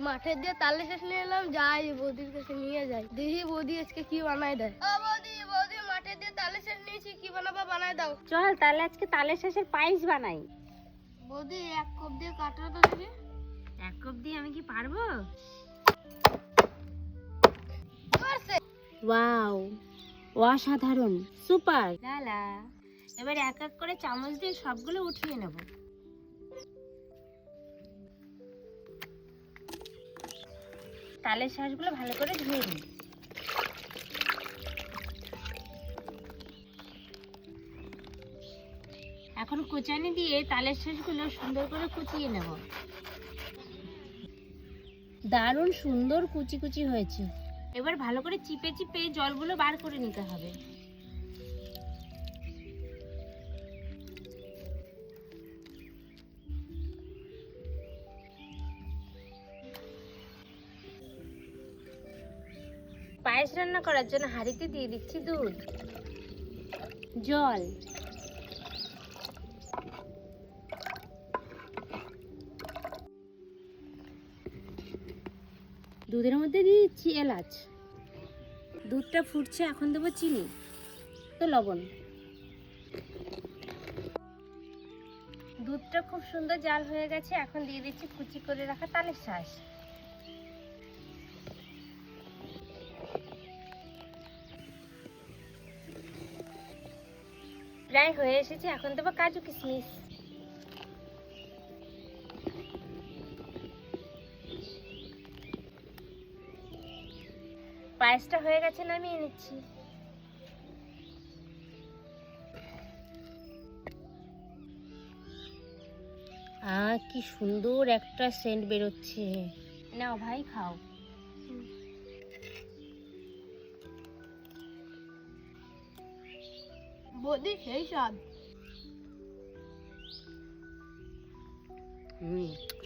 মাঠে দিয়ে তালে শেষ নিয়ে এলাম যাই বৌদির কাছে নিয়ে যাই। দেখি বৌদি আজকে কি বানাই দেয়। ও বৌদি বৌদি মাঠে দিয়ে তালে শেষ নিয়েছি কি বানাবা বানাই দাও। চল তাহলে আজকে তালের শেষের পায়েস বানাই। বৌদি এক কপ দিয়ে কাটা তো দিবি এক কাপ দিয়ে আমি কি পারব? ওয়াও অসাধারণ সুপার। লালা এবার এক এক করে চামচ দিয়ে সবগুলো উঠিয়ে নেব। তালের শাঁসগুলো ভালো করে ধুয়ে নিই। এখন কুচানি দিয়ে তালের শাঁসগুলো সুন্দর করে কুচিয়ে নেব। দারুণ সুন্দর কুচি কুচি হয়েছে। এবার ভালো করে চিপে চিপে জলগুলো বার করে নিতে হবে। পায়েস রান্না করার জন্য হাঁড়িতে দিয়ে দিচ্ছি দুধ। জল। দুধের মধ্যে দিয়ে দিচ্ছি এলাচ। দুধটা ফুটছে, এখন দেবো চিনি তো লবণ। দুধটা খুব সুন্দর জাল হয়ে গেছে, এখন দিয়ে দিচ্ছি কুচি করে রাখা তালের শাঁস। প্রায় হয়ে এসেছে, এখন দেবো কাজু কিশমিশ পায়েসটা হয়ে গেছে, নামিয়ে নিচ্ছি। আহ, কি সুন্দর একটা সেন্ট বেরোচ্ছে। নাও ভাই, খাও। বৌদি সেই স্বাদ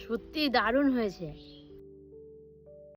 সত্যি দারুণ হয়েছে।